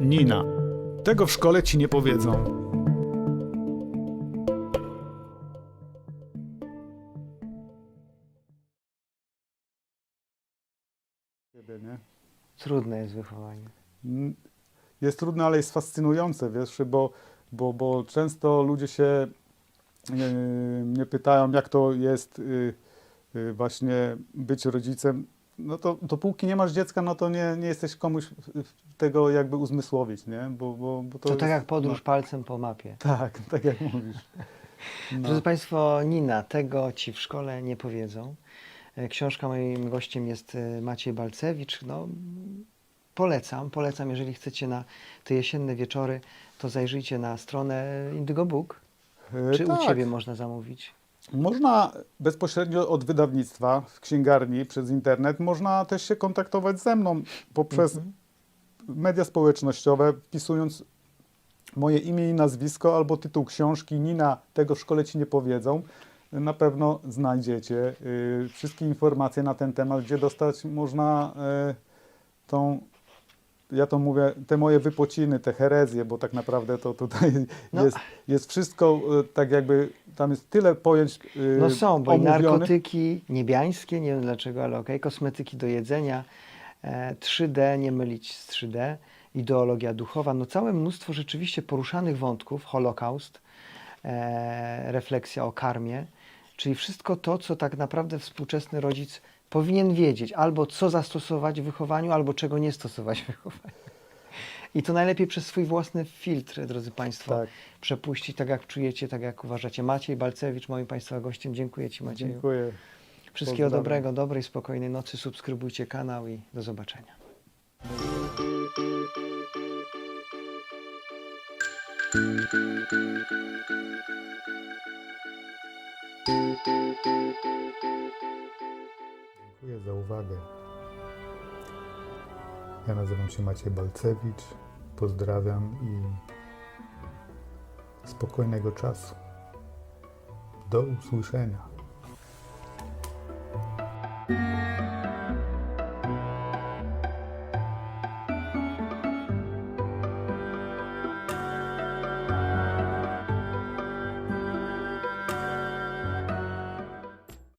Nina. Tego w szkole ci nie powiedzą. Trudne jest wychowanie. Mm, Jest trudne, ale jest fascynujące, wiesz, bo, bo, bo często ludzie się yy, mnie pytają, jak to jest yy, yy, właśnie być rodzicem. No to dopóki nie masz dziecka, no to nie, nie jesteś komuś tego jakby uzmysłowić, nie? Bo, bo, bo To, tak jest- jak podróż palcem po mapie. No, tak, tak jak mówisz. No. Drodzy Państwo, Nina, tego Ci w szkole nie powiedzą. E, Książka moim gościem jest e, Maciej Balcewicz. No, polecam, polecam, jeżeli chcecie na te jesienne wieczory, to zajrzyjcie na stronę Indigo Book. Yy, Czy tak. u Ciebie można zamówić? Można bezpośrednio od wydawnictwa w księgarni przez internet, można też się kontaktować ze mną poprzez media społecznościowe, wpisując moje imię i nazwisko albo tytuł książki Nina, tego w szkole ci nie powiedzą. Na pewno znajdziecie y, wszystkie informacje na ten temat, gdzie dostać można y, tą, ja to mówię, te moje wypociny, te herezje, bo tak naprawdę to tutaj No. jest, jest wszystko y, tak jakby, tam jest tyle pojęć y, No są, bo i omówionych. narkotyki niebiańskie, nie wiem dlaczego, ale okej, kosmetyki do jedzenia, e, 3D, nie mylić z 3D, ideologia duchowa, no całe mnóstwo rzeczywiście poruszanych wątków, Holokaust, e, refleksja o karmie, czyli wszystko to, co tak naprawdę współczesny rodzic powinien wiedzieć, albo co zastosować w wychowaniu, albo czego nie stosować w wychowaniu. I to najlepiej przez swój własny filtr, drodzy Państwo, Tak. przepuścić tak, jak czujecie, tak jak uważacie. Maciej Balcewicz, moim Państwa gościem. Dziękuję Ci, Macieju. Dziękuję. Wszystkiego Pozdrawiam. dobrego, dobrej, spokojnej nocy. Subskrybujcie kanał i do zobaczenia. Dziękuję za uwagę. Ja nazywam się Maciej Balcewicz. Pozdrawiam i spokojnego czasu. Do usłyszenia.